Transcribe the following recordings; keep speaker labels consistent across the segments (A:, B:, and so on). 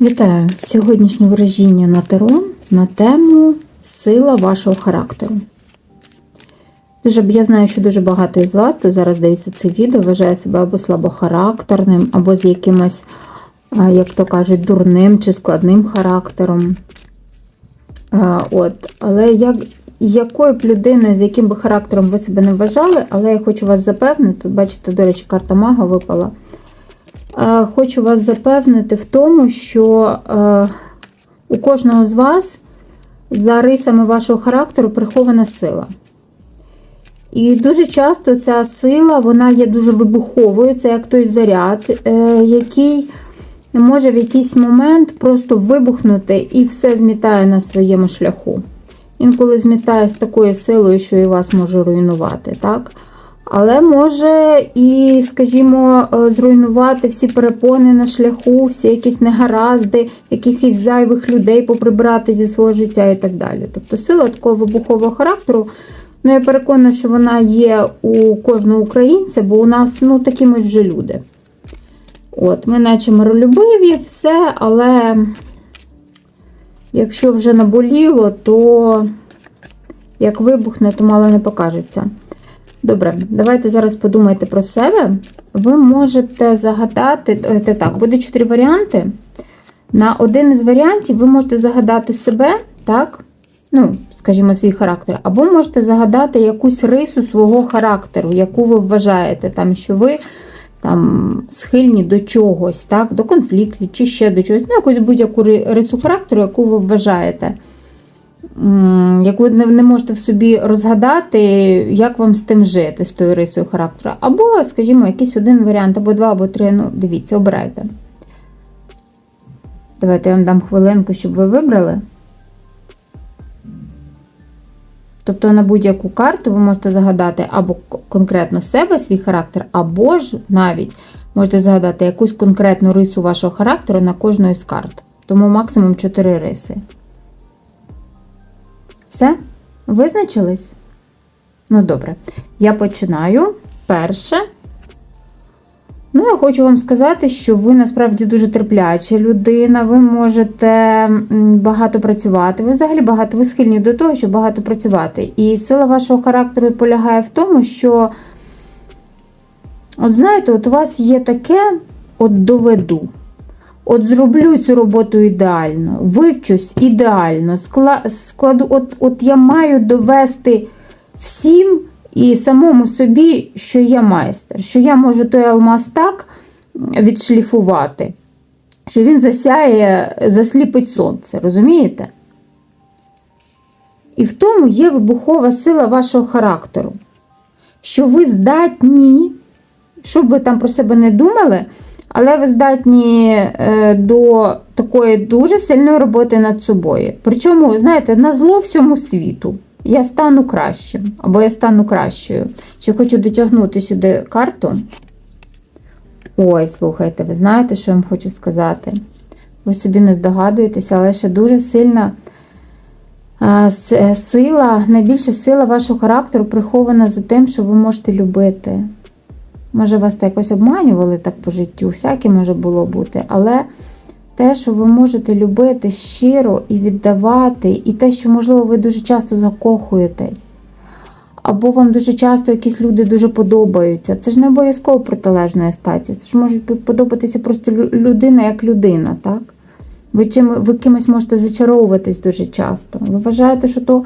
A: Вітаю! Сьогоднішнє виражіння на Таро на тему сила вашого характеру. Дуже, я знаю, що дуже багато із вас, хто зараз дивиться це відео, вважає себе або слабохарактерним, або з якимось, як то кажуть, дурним чи складним характером. От. Але як, якою б людиною, з яким би характером ви себе не вважали, але я хочу вас запевнити, бачите, до речі, карта мага випала. Е, Хочу вас запевнити в тому, що е, у кожного з вас за рисами вашого характеру прихована сила. І дуже часто ця сила вона є дуже вибуховою, це як той заряд, е, який може в якийсь момент просто вибухнути і все змітає на своєму шляху. Інколи змітає з такою силою, що і вас може руйнувати. так? Але може і, скажімо, е, зруйнувати всі перепони на шляху, всі якісь негаразди, якихось зайвих людей поприбрати зі свого життя і так далі. Тобто сила такого вибухового характеру, ну я переконана, що вона є у кожного українця, бо у нас ну, такі ми вже люди. От, Ми наче миролюбиві, все, але якщо вже наболіло, то як вибухне, то мало не покажеться. Добре, давайте зараз подумайте про себе. Ви можете загадати, так, буде чотири варіанти. На один із варіантів ви можете загадати себе, так? Ну, скажімо, свій характер, або можете загадати якусь рису свого характеру, яку ви вважаєте, там, що ви там, схильні до чогось, так? до конфліктів чи ще до чогось. Ну, якусь будь-яку рису характеру, яку ви вважаєте яку ви не можете в собі розгадати, як вам з тим жити, з тою рисою характеру. Або, скажімо, якийсь один варіант, або два, або три. Ну, дивіться, обирайте. Давайте я вам дам хвилинку, щоб ви вибрали. Тобто на будь-яку карту ви можете загадати або конкретно себе, свій характер, або ж навіть можете загадати якусь конкретну рису вашого характеру на кожну із карт. Тому максимум 4 риси. Все? Визначились? Ну, добре. Я починаю. Перше. Ну, я хочу вам сказати, що ви насправді дуже терпляча людина, ви можете багато працювати. Ви взагалі багато ви схильні до того, щоб багато працювати. І сила вашого характеру полягає в тому, що, от знаєте, от у вас є таке от доведу. От зроблю цю роботу ідеально, вивчусь ідеально, складу, от, от я маю довести всім і самому собі, що я майстер, що я можу той алмаз так відшліфувати, що він засяє, засліпить сонце, розумієте? І в тому є вибухова сила вашого характеру, що ви здатні, щоб ви там про себе не думали. Але ви здатні е, до такої дуже сильної роботи над собою. Причому, знаєте, на зло всьому світу. Я стану кращим, або я стану кращою. Ще хочу дотягнути сюди карту. Ой, слухайте, ви знаєте, що я вам хочу сказати? Ви собі не здогадуєтеся, але ще дуже сильна сила, найбільша сила вашого характеру прихована за тим, що ви можете любити. Може, вас якось обманювали так по життю, всяке може було бути, але те, що ви можете любити щиро і віддавати, і те, що, можливо, ви дуже часто закохуєтесь, або вам дуже часто якісь люди дуже подобаються. Це ж не обов'язково протилежної статі. Це ж може подобатися просто людина як людина, так? Ви чим ви кимось можете зачаровуватись дуже часто. Ви вважаєте, що то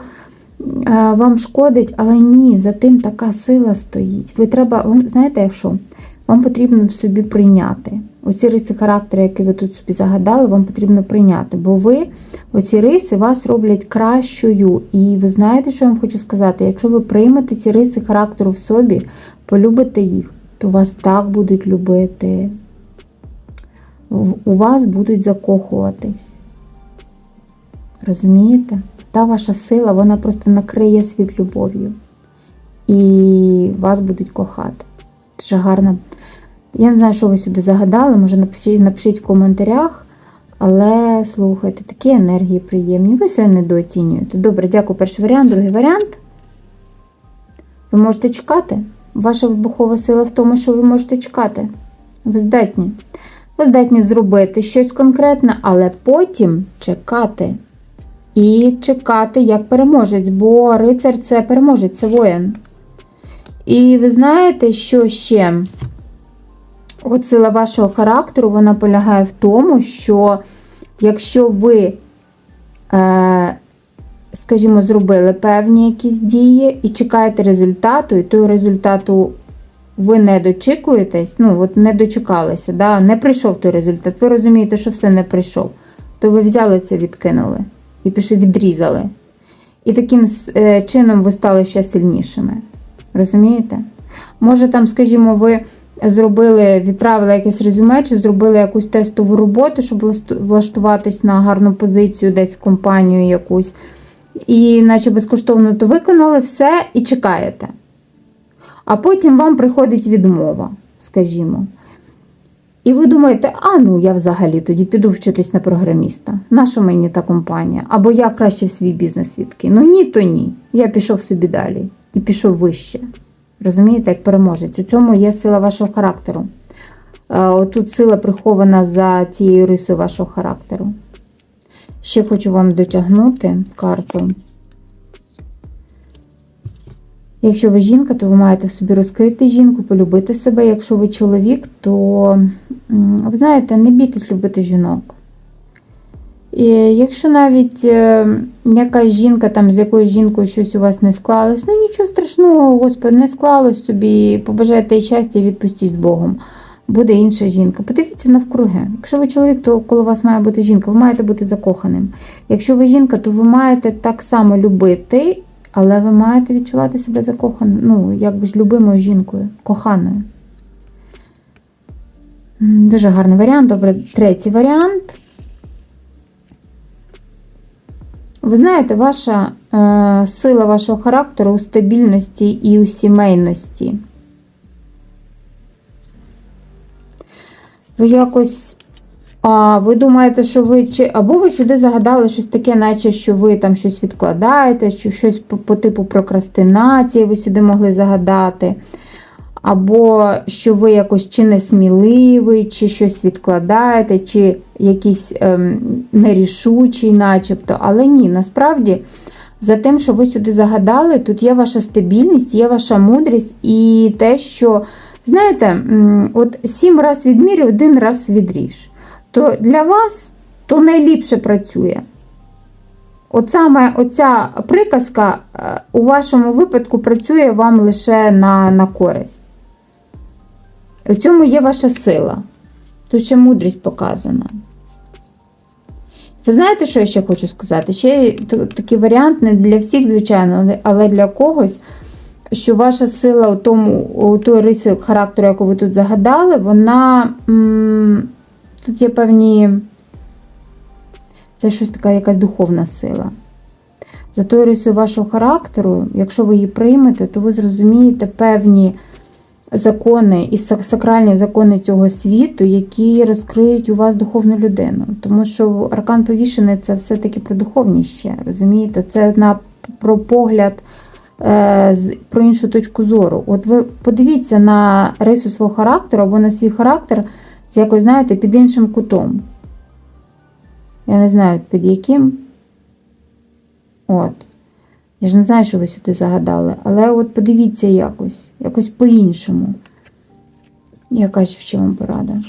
A: вам шкодить, але ні, за тим така сила стоїть. Ви треба, вам знаєте, якщо вам потрібно собі прийняти. Оці риси характеру, які ви тут собі загадали, вам потрібно прийняти. Бо ви, оці риси, вас роблять кращою. І ви знаєте, що я вам хочу сказати? Якщо ви приймете ці риси характеру в собі, полюбите їх, то вас так будуть любити. У вас будуть закохуватись. Розумієте? Та ваша сила, вона просто накриє світ любов'ю. І вас будуть кохати. Дуже гарно. Я не знаю, що ви сюди загадали, може напишіть, напишіть в коментарях. Але слухайте, такі енергії приємні. Ви себе недооцінюєте. Добре, дякую. Перший варіант, другий варіант. Ви можете чекати. Ваша вибухова сила в тому, що ви можете чекати. Ви здатні. Ви здатні зробити щось конкретне, але потім чекати. І чекати як переможець, бо рицар це переможець, це воїн. І ви знаєте, що ще? От сила вашого характеру вона полягає в тому, що якщо ви, е, скажімо, зробили певні якісь дії і чекаєте результату, і того результату ви не дочікуєтесь, ну, от не дочекалися, да? не прийшов той результат, ви розумієте, що все не прийшов, то ви взяли це, відкинули і пішли відрізали. І таким е, чином ви стали ще сильнішими. Розумієте? Може, там, скажімо, ви зробили, відправили якесь резюме, чи зробили якусь тестову роботу, щоб влаштуватись на гарну позицію десь в компанію якусь. І, наче безкоштовно то виконали все і чекаєте. А потім вам приходить відмова, скажімо. І ви думаєте, а ну я взагалі тоді піду вчитись на програміста. Наша мені та компанія? Або я краще в свій бізнес відкину. Ні, то ні. Я пішов собі далі і пішов вище. Розумієте, як переможець. У цьому є сила вашого характеру. Отут сила прихована за цією рисою вашого характеру. Ще хочу вам дотягнути карту. Якщо ви жінка, то ви маєте в собі розкрити жінку, полюбити себе. Якщо ви чоловік, то, ви знаєте, не бійтесь любити жінок. І Якщо навіть е, якась жінка, там з якоюсь жінкою щось у вас не склалось, ну нічого страшного, Господи, не склалось собі, побажайте їй щастя, відпустіть Богом. Буде інша жінка. Подивіться навкруги. Якщо ви чоловік, то коло вас має бути жінка, ви маєте бути закоханим. Якщо ви жінка, то ви маєте так само любити, але ви маєте відчувати себе закоханим, ну, якби ж любимою жінкою, коханою. Дуже гарний варіант. Добре, третій варіант. Ви знаєте, ваша е, сила вашого характеру у стабільності і у сімейності. Ви якось. А ви думаєте, що ви чи або ви сюди загадали щось таке, наче що ви там щось відкладаєте, чи щось по, по типу прокрастинації ви сюди могли загадати або що ви якось чи несміливий, чи щось відкладаєте, чи якийсь ем, нерішучий, начебто. Але ні, насправді, за тим, що ви сюди загадали, тут є ваша стабільність, є ваша мудрість і те, що, знаєте, от сім раз відмірю, один раз відріж. То для вас то найліпше працює. От саме оця приказка е, у вашому випадку працює вам лише на, на користь. У цьому є ваша сила. Тут ще мудрість показана. Ви знаєте, що я ще хочу сказати? Ще такий варіант не для всіх, звичайно, але для когось, що ваша сила у тому, у той рисі характеру, яку ви тут загадали, вона. Тут є певні. Це щось така якась духовна сила. За тою рисою вашого характеру, якщо ви її приймете, то ви зрозумієте певні закони і сакральні закони цього світу, які розкриють у вас духовну людину. Тому що аркан повішений це все-таки про духовність ще, розумієте? Це на про погляд е, про іншу точку зору. От ви подивіться на рису свого характеру або на свій характер якось, знаєте, під іншим кутом. Я не знаю, під яким. От. Я ж не знаю, що ви сюди загадали, але от подивіться якось, якось по-іншому. Якась ще вам порада.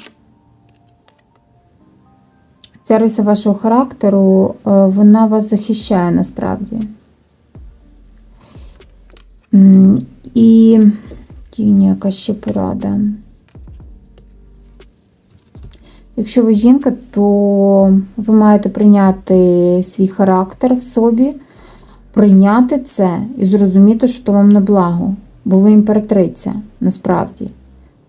A: Ця риса вашого характеру, е, вона вас захищає насправді. І тіні яка ще порада. Якщо ви жінка, то ви маєте прийняти свій характер в собі прийняти це і зрозуміти, що то вам на благо, бо ви імператриця насправді.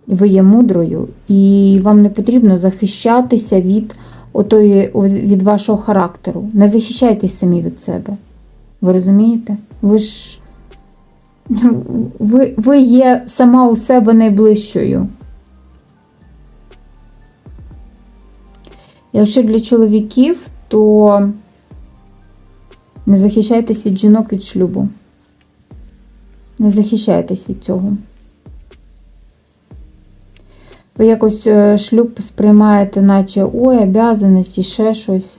A: Ви є мудрою, і вам не потрібно захищатися від отої, від вашого характеру. Не захищайтесь самі від себе. Ви розумієте? Ви ж ви, ви є сама у себе найближчою. Якщо для чоловіків, то не захищайтесь від жінок від шлюбу. Не захищайтесь від цього. Ви якось е, шлюб сприймаєте, наче ой, обязаності, ще щось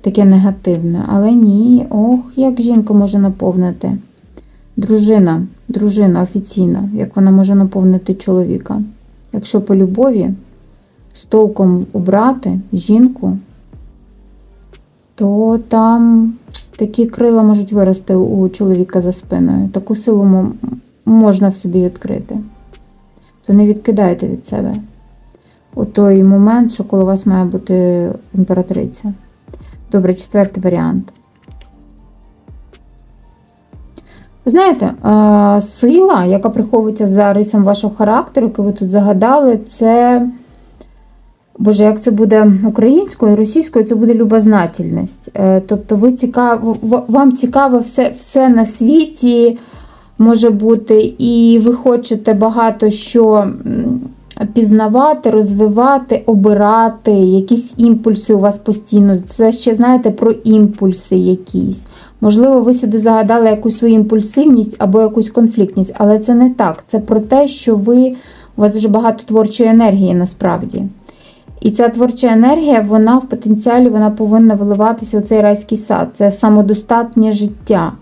A: таке негативне. Але ні, ох, як жінка може наповнити. Дружина, дружина офіційна, як вона може наповнити чоловіка. Якщо по любові з толком обрати жінку, то там такі крила можуть вирости у чоловіка за спиною. Таку силу можна в собі відкрити. То не відкидайте від себе. У той момент, що коли у вас має бути імператриця. Добре, четвертий варіант. Знаєте, сила, яка приховується за рисом вашого характеру, який ви тут загадали, це. Боже, як це буде українською, російською, це буде любознательність. Е, Тобто ви цікаво, вам цікаво все, все на світі може бути, і ви хочете багато що пізнавати, розвивати, обирати, якісь імпульси у вас постійно. Це ще знаєте про імпульси якісь. Можливо, ви сюди загадали якусь свою імпульсивність або якусь конфліктність, але це не так. Це про те, що ви у вас дуже багато творчої енергії насправді. І ця творча енергія, вона в потенціалі вона повинна виливатися у цей райський сад. Це самодостатнє життя.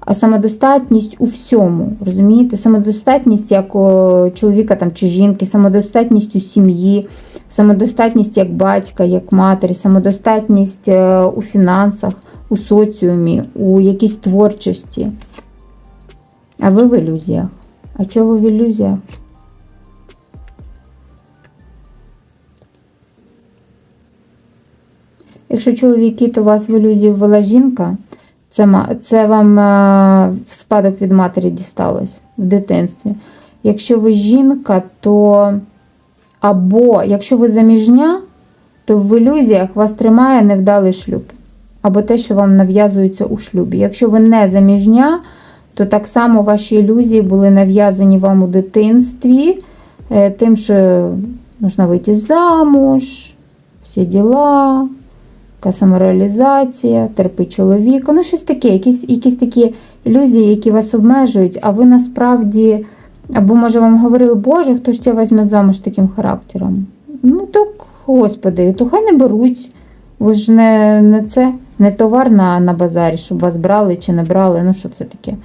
A: А самодостатність у всьому, розумієте? Самодостатність як у чоловіка там, чи жінки, самодостатність у сім'ї, самодостатність як батька, як матері, самодостатність е, у фінансах, у соціумі, у якійсь творчості. А ви в ілюзіях. А чого ви в ілюзіях? Якщо чоловіки, то вас в ілюзію ввела жінка, це, це вам е, в спадок від матері дісталось в дитинстві. Якщо ви жінка, то або якщо ви заміжня, то в ілюзіях вас тримає невдалий шлюб. Або те, що вам нав'язується у шлюбі. Якщо ви не заміжня, то так само ваші ілюзії були нав'язані вам у дитинстві, е, тим, що можна вийти замуж, всі діла, яка самореалізація, терпи чоловіка. Ну, щось таке, якісь, якісь такі ілюзії, які вас обмежують, а ви насправді, або, може, вам говорили, Боже, хто ж тебе візьме замуж таким характером? Ну, так, Господи, то хай не беруть. Ви ж не, не це, не товар на, на базарі, щоб вас брали чи не брали. Ну, що це таке?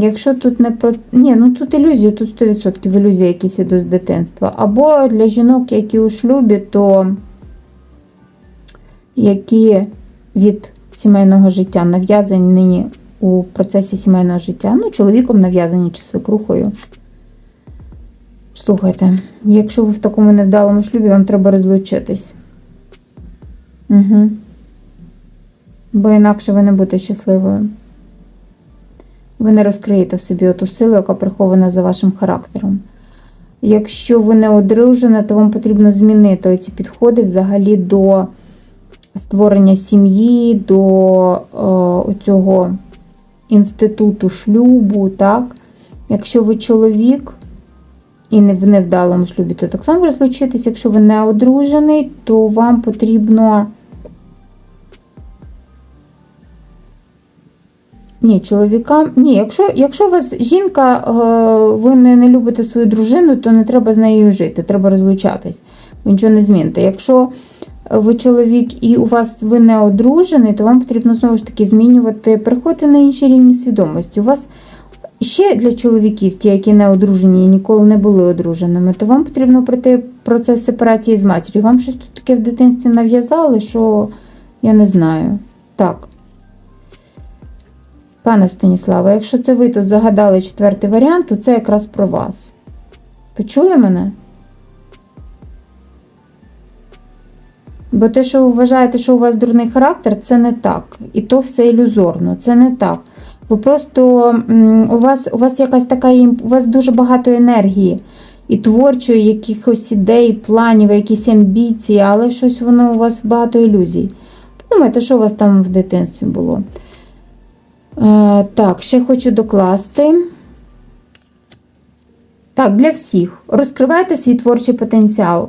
A: Якщо тут не про. Ні, ну тут ілюзії, тут 100% ілюзії якісь ідуть з дитинства. Або для жінок, які у шлюбі, то які від сімейного життя нав'язані у процесі сімейного життя. Ну, чоловіком нав'язані чи свекрухою. Слухайте, якщо ви в такому невдалому шлюбі, вам треба розлучитись. Угу. Бо інакше ви не будете щасливою. Ви не розкриєте в собі оту силу, яка прихована за вашим характером. Якщо ви не одружена, то вам потрібно змінити ці підходи взагалі до створення сім'ї, до е, цього інституту шлюбу. так? Якщо ви чоловік і не в невдалому шлюбі, то так само розлучитись. Якщо ви не одружений, то вам потрібно. Ні, чоловікам. Ні, якщо, якщо у вас жінка, е, ви не, не любите свою дружину, то не треба з нею жити, треба розлучатись. Ви нічого не зміните. Якщо ви чоловік і у вас ви не одружений, то вам потрібно знову ж таки змінювати, переходити на інші рівні свідомості. У вас ще для чоловіків, ті, які не одружені і ніколи не були одруженими, то вам потрібно пройти процес сепарації з матір'ю. Вам щось тут таке в дитинстві нав'язали, що я не знаю. Так. Пане Станіславе, якщо це ви тут загадали четвертий варіант, то це якраз про вас. Почули мене? Бо те, що ви вважаєте, що у вас дурний характер, це не так. І то все ілюзорно, це не так. Ви просто у вас у вас якась така у вас дуже багато енергії і творчої, якихось ідей, планів, якісь амбіції, але щось воно у вас багато ілюзій. Подумайте, що у вас там в дитинстві було. Е, так, ще хочу докласти. Так, для всіх. Розкривайте свій творчий потенціал.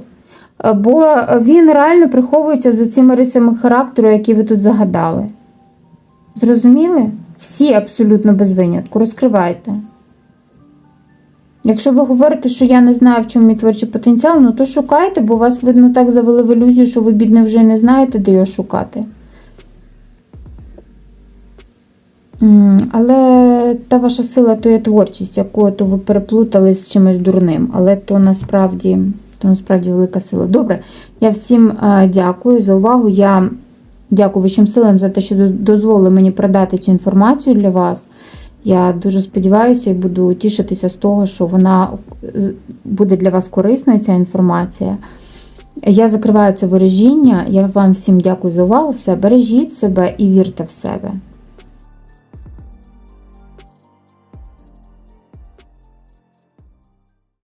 A: Бо він реально приховується за цими рисами характеру, які ви тут загадали. Зрозуміли? Всі абсолютно без винятку. Розкривайте. Якщо ви говорите, що я не знаю, в чому мій творчий потенціал, ну то шукайте, бо вас, видно, так завели в ілюзію, що ви, бідне, вже не знаєте, де його шукати. Але та ваша сила то є творчість, яку то ви переплутали з чимось дурним. Але то насправді, то насправді велика сила. Добре, я всім е, дякую за увагу. Я дякую вищим силам за те, що дозволили мені продати цю інформацію для вас. Я дуже сподіваюся і буду тішитися з того, що вона буде для вас корисною, ця інформація. Я закриваю це виражіння. Я вам всім дякую за увагу. Все, бережіть себе і вірте в себе.